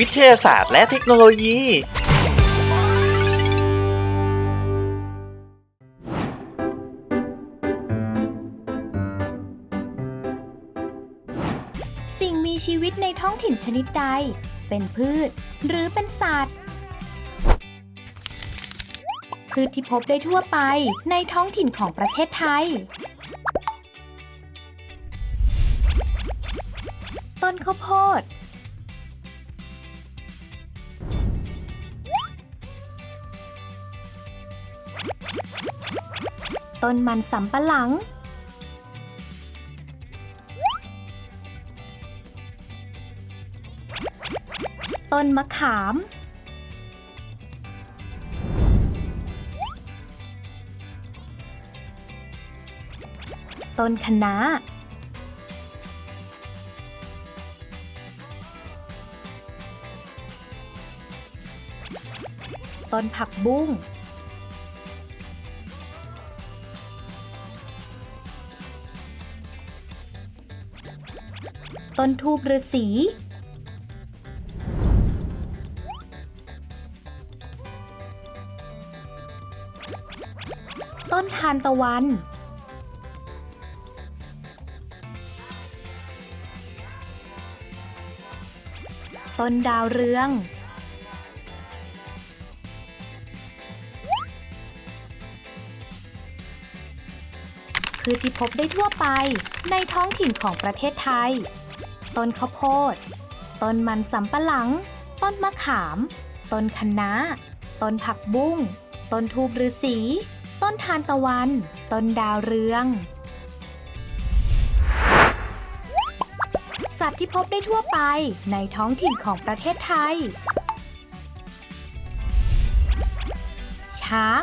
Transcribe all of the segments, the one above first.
วิทยาศาสตร์และเทคโนโลยี สิ่งมีชีวิตในท้องถิ่นชนิดใด เป็นพืช หรือเป็นสัตว์ พืชที่พบได้ทั่วไปในท้องถิ่นของประเทศไทย ต้นข้าวโพด ต้นมันสำปะหลัง ต้นมะขาม ต้นคะน้าต้นผักบุ้ง ต้นทูบฤาษีต้นทานตะวัน ต้นดาวเรือง พืชที่พบได้ทั่วไปในท้องถิ่นของประเทศไทย ต้นข้าวโพด ต้นมันสำปะหลัง ต้นมะขาม ต้นคะน้า ต้นผักบุ้ง ต้นทูบฤาษี ต้นทานตะวัน ต้นดาวเรือง สัตว์ที่พบได้ทั่วไปในท้องถิ่นของประเทศไทย ช้าง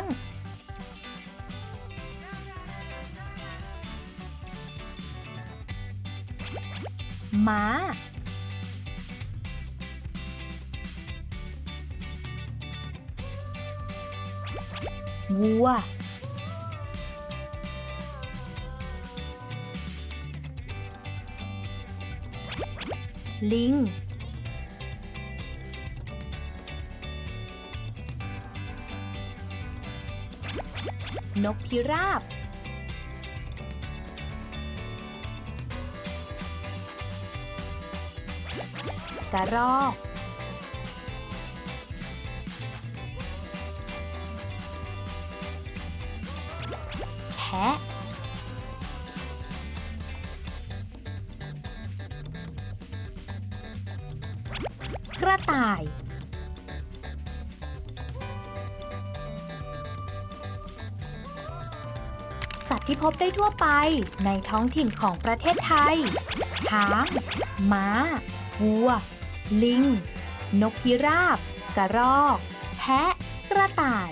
ม้า วัว ลิง นกพิราบ กระรอก แพะ กระต่าย สัตว์ที่พบได้ทั่วไปในท้องถิ่นของประเทศไทย ช้าง ม้า วัว ลิง นกพิราบ กระรอก แพะ กระต่าย